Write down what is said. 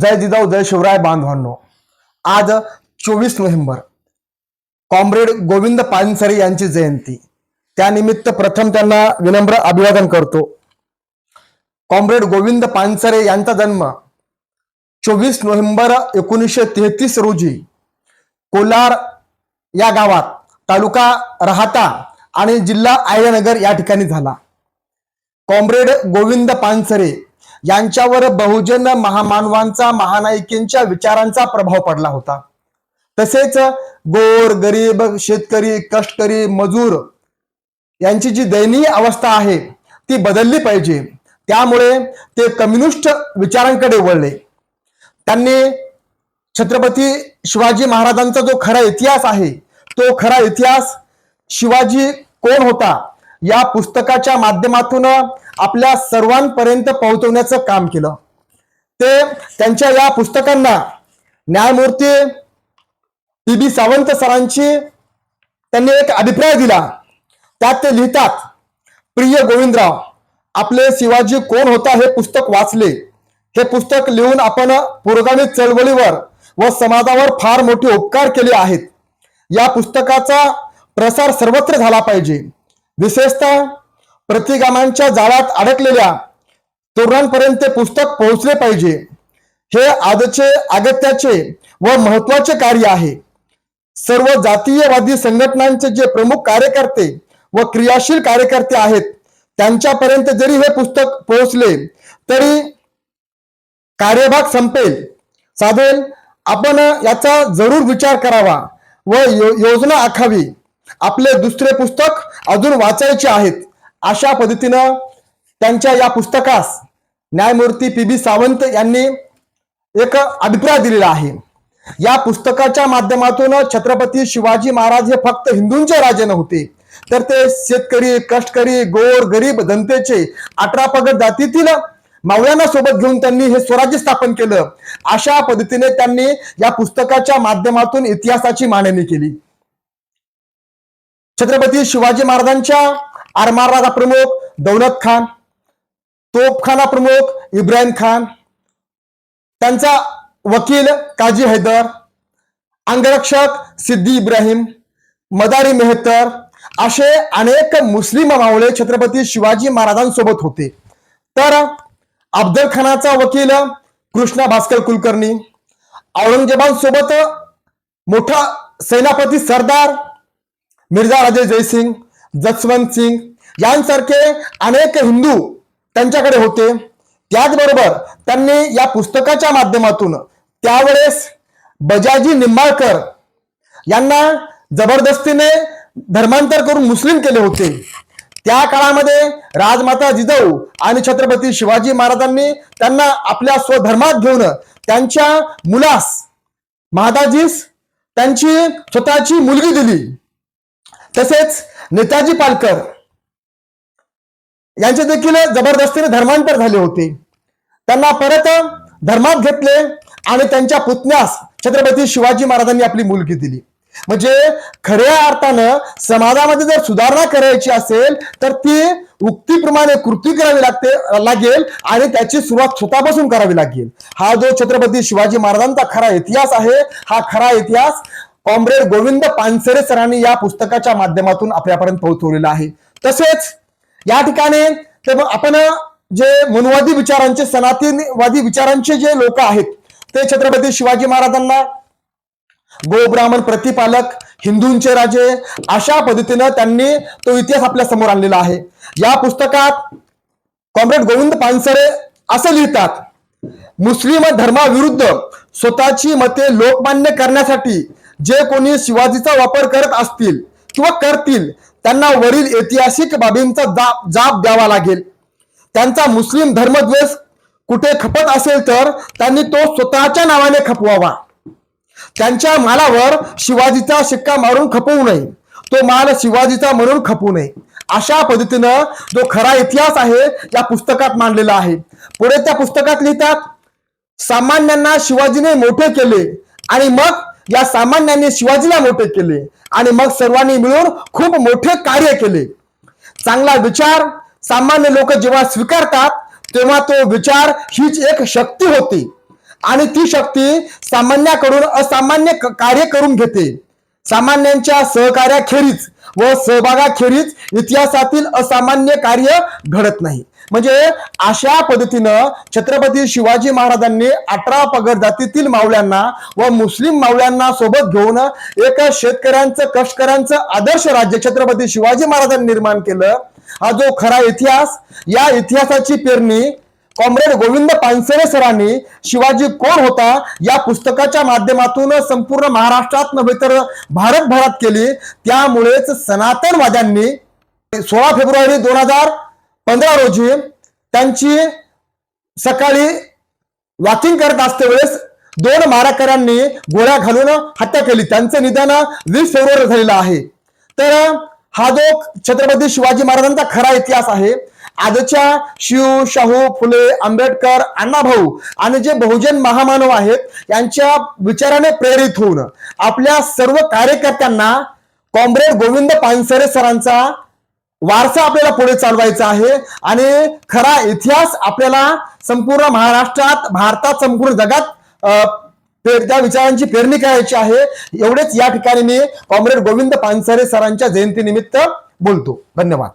जय जिजाऊ जय शिवराय बांधवांनो. आज चोवीस नोव्हेंबर कॉम्रेड गोविंद पानसरे यांची जयंती. त्यानिमित्त प्रथम त्यांना विनम्र अभिवादन करतो. कॉम्रेड गोविंद पानसरे यांचा जन्म चोवीस नोव्हेंबर एकोणीसशे तेहतीस रोजी कोलार या गावात तालुका राहता आणि जिल्हा आयनगर या ठिकाणी झाला. कॉम्रेड गोविंद पानसरे यांच्यावर बहुजन महामानवांचा महानायकींच्या विचारांचा प्रभाव पडला होता. तसेच गोर गरीब शेतकरी कष्टकरी मजूर यांची जी दयनीय अवस्था आहे ती बदलली पाहिजे. त्यामुळे ते कम्युनिस्ट विचारांकडे वळले. त्यांनी छत्रपती शिवाजी महाराजांचा जो खरा इतिहास आहे तो खरा इतिहास शिवाजी कोण होता? या पुस्तकाच्या माध्यमातून आपल्या सर्वांपर्यंत पोहोचवण्याचं काम केलं. ते त्यांच्या या पुस्तकांना न्यायमूर्ती पी बी सावंत सरांची त्यांनी एक अभिप्राय दिला. त्यात ते लिहितात प्रिय गोविंदराव आपले शिवाजी कोण होता हे पुस्तक वाचले. हे पुस्तक लिहून आपण पुरोगामी चळवळीवर व समाजावर फार मोठे उपकार केले आहेत. या पुस्तकाचा प्रसार सर्वत्र झाला पाहिजे. विशेषतः प्रतिगामांच्या जाळ्यात अडकलेल्या तरुणांपर्यंत ते पुस्तक पोहोचले पाहिजे. हे आजचे अगत्याचे व महत्त्वाचे कार्य आहे. सर्व जातीयवादी संघटनांचे जे प्रमुख कार्यकर्ते व क्रियाशील कार्यकर्ते आहेत त्यांच्यापर्यंत जरी हे पुस्तक पोहोचले तरी कार्यभाग संपेल. साधेल आपण याचा जरूर विचार करावा व यो- योजना आखावी. आपले दुसरे पुस्तक अजून वाचायचे आहेत. अशा पद्धतीनं त्यांच्या या पुस्तकास न्यायमूर्ती पी बी सावंत यांनी एक अभिप्राय दिलेला आहे. या पुस्तकाच्या माध्यमातून छत्रपती शिवाजी महाराज हे फक्त हिंदूंचे राजे नव्हते तर ते शेतकरी कष्टकरी गोर गरीब जनतेचे अठरा पगड जातीतील मावळ्यांना सोबत घेऊन त्यांनी हे स्वराज्य स्थापन केलं. अशा पद्धतीने त्यांनी या पुस्तकाच्या माध्यमातून इतिहासाची मांडणी केली. छत्रपती शिवाजी महाराजांच्या आरमाराचा प्रमुख दौलत खान तोपखाना प्रमुख इब्राहिम खान त्यांचा वकील काजी हैदर अंगरक्षक सिद्दी इब्राहिम मदारी मेहतर असे अनेक मुस्लिम मावळे छत्रपती शिवाजी महाराजांसोबत होते. तर अफजल खानाचा वकील कृष्णा भास्कर कुलकर्णी औरंगजेबांसोबत मोठा सेनापती सरदार मिर्झा राजे जयसिंग जसवंत सिंग यांसारखे अनेक हिंदू त्यांच्याकडे होते. त्याचबरोबर त्यांनी या पुस्तकाच्या माध्यमातून त्यावेळेस बजाजी निंबाळकर यांना जबरदस्तीने धर्मांतर करून मुस्लिम केले होते. त्या काळामध्ये राजमाता जिजाऊ आणि छत्रपती शिवाजी महाराजांनी त्यांना आपल्या स्वधर्मात घेऊन त्यांच्या मुलास महादाजीस त्यांची स्वतःची मुलगी दिली. तसेच नेताजी पालकर यांचे देखील जबरदस्तीने धर्मांतर झाले होते. त्यांना परत धर्मात घेतले आणि त्यांच्या पुतण्यास छत्रपती शिवाजी महाराजांनी आपली मुलगी दिली. म्हणजे खऱ्या अर्थानं समाजामध्ये जर सुधारणा करायची असेल तर ती उक्तीप्रमाणे कृती करावी लागते लागेल आणि त्याची सुरुवात स्वतःपासून करावी लागेल. हा जो छत्रपती शिवाजी महाराजांचा खरा इतिहास आहे हा खरा इतिहास कॉम्रेड गोविंद पानसरे सरांनी या पुस्तकाच्या माध्यमातून आपल्यापर्यंत पोहोचवलेला आहे. तसेच या ठिकाणी ते मग आपण जे मनुवादी विचारांचे सनातनवादी विचारांचे जे लोक आहेत ते छत्रपती शिवाजी महाराजांना गोब्राह्मण प्रतिपालक हिंदूंचे राजे अशा पद्धतीनं त्यांनी तो इतिहास आपल्यासमोर आणलेला आहे. या पुस्तकात कॉम्रेड गोविंद पानसरे असं लिहितात मुस्लिम धर्माविरुद्ध स्वतःची मते लोकमान्य करण्यासाठी जे कोणी शिवाजीचा वापर करत असतील किंवा करतील त्यांना वरील ऐतिहासिक बाबींचा जाप द्यावा लागेल. त्यांचा मुस्लिम धर्मद्वेष कुठे खपत असेल तर त्यांनी तो स्वतःच्या नावाने खपवावा. त्यांच्या मालावर शिवाजीचा शिक्का मारून खपवू नये. तो माल शिवाजीचा म्हणून खपवू नये. अशा पद्धतीनं जो खरा इतिहास आहे या पुस्तकात मांडलेला आहे. पुढे त्या पुस्तकात लिहितात सामान्यांना शिवाजीने मोठे केले आणि मग या सामान्यांनी शिवाजीला मोठे केले आणि मग सर्वांनी मिळून खूप मोठे कार्य केले. चांगला विचार सामान्य लोक जेव्हा स्वीकारतात तेव्हा तो विचार हीच एक शक्ती होती. आणि ती शक्ती सामान्याकडून असामान्य कार्य करून घेते. सामान्यांच्या सहकार्याखेरीज व सहभागाखेरीज इतिहासातील असामान्य कार्य घडत नाही. म्हणजे अशा पद्धतीनं छत्रपती शिवाजी महाराजांनी अठरा पगड जातीतील मावळ्यांना व मुस्लिम मावळ्यांना सोबत घेऊन एक शेतकऱ्यांचं कष्टकऱ्यांचं आदर्श राज्य छत्रपती शिवाजी महाराजांनी निर्माण केलं. हा जो खरा इतिहास या इतिहासाची पेरणी कॉम्रेड गोविंद पानसरे सरांनी शिवाजी कोण होता या पुस्तकाच्या माध्यमातून संपूर्ण महाराष्ट्रात नव्हे तर भारतभरात केली. त्यामुळेच सनातनवाद्यांनी सोळा फेब्रुवारी दोन हजार पंधरा रोजी त्यांची सकाळी वॉकिंग करत असते वेळेस दोन माराकऱ्यांनी गोळ्या घालून हत्या केली. त्यांचं निधन वीस फेब्रुवारी झालेलं आहे. तर हा जो छत्रपती शिवाजी महाराजांचा खरा इतिहास आहे आजच्या शिव शाहू फुले आंबेडकर अण्णाभाऊ आणि जे बहुजन महामानव आहेत यांच्या विचाराने प्रेरित होऊन आपल्या सर्व कार्यकर्त्यांना कॉम्रेड गोविंद पानसरे सरांचा वारसा आपल्याला पुढे चालवायचा आहे आणि खरा इतिहास आपल्याला संपूर्ण महाराष्ट्रात भारतात संपूर्ण जगात त्या विचारांची पेरणी करायची आहे. एवढेच या ठिकाणी मी कॉम्रेड गोविंद पानसरे सरांच्या जयंतीनिमित्त बोलतो. धन्यवाद.